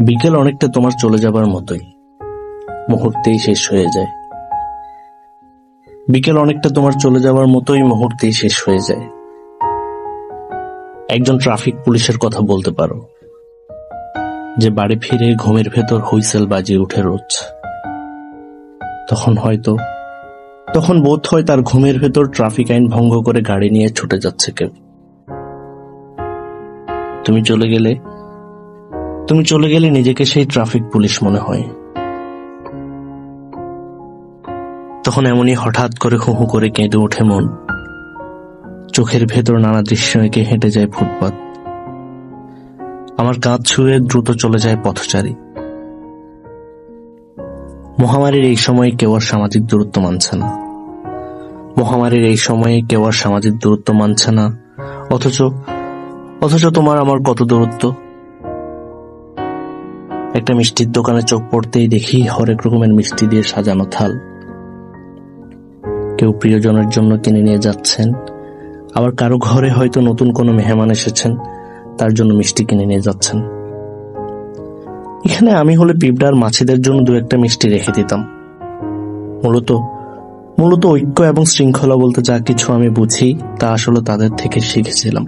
বিকেল অনেকটা তোমার চলে যাবার মতোই। মুহূর্তেই শেষ হয়ে যায়। বিকেল অনেকটা তোমার চলে যাবার মতোই মুহূর্তেই শেষ হয়ে যায়। একজন ট্রাফিক পুলিশের কথা বলতে পারো, যে বাড়ি ফিরে ঘুমের ভেতর হুইসেল বাজিয়ে উঠে রোজ। তখন হয়তো, তখন বোধ হয় তার ঘুমের ভেতর ট্রাফিক আইন ভঙ্গ করে গাড়ি নিয়ে ছুটে যাচ্ছে কেউ। তুমি চলে গেলে তুমি চলে গেলে নিজেকে সেই ট্রাফিক পুলিশ মনে হয়। তখন এমনই হঠাৎ করে হু হু করে কেঁদে ওঠে মন। চোখের ভেতর নানা দৃশ্য এঁকে হেঁটে যায় ফুটপাত। আমার কাঁধ ছুঁয়ে দ্রুত চলে যায় পথচারী। মহামারীর এই সময়ে কেউ আর সামাজিক দূরত্ব মানছে না। মহামারীর এই সময়ে কেউ আর সামাজিক দূরত্ব মানছে না। অথচ অথচ তোমার আমার কত দূরত্ব? একটা মিষ্টির দোকানে চোখ পড়তেই দেখি হরেক রকমের মিষ্টি দিয়ে সাজানো থাল। কেউ প্রিয়জনের জন্য কিনে নিয়ে যাচ্ছেন। আবার কারও ঘরে হয়তো নতুন কোনো মেহমান এসেছেন, তার জন্য মিষ্টি কিনে নিয়ে যাচ্ছেন। এখানে আমি হলে পিঁপড়ার মাছিদের জন্য দু একটা মিষ্টি রেখে দিতাম। মূলত মূলত ঐক্য এবং শৃঙ্খলা বলতে যা কিছু আমি বুঝি, তা আসলে তাদের থেকে শিখেছিলাম।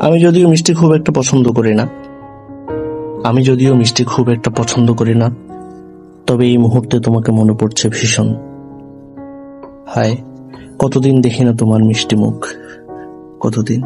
আমি যদিও মিষ্টি খুব একটা পছন্দ করি না আমি যদিও মিষ্টি খুব একটা পছন্দ করি না, তবে এই মুহূর্তে তোমাকে মনে পড়ছে ভীষণ। হায়, কতদিন দেখি না তোমার মিষ্টি মুখ। কতদিন?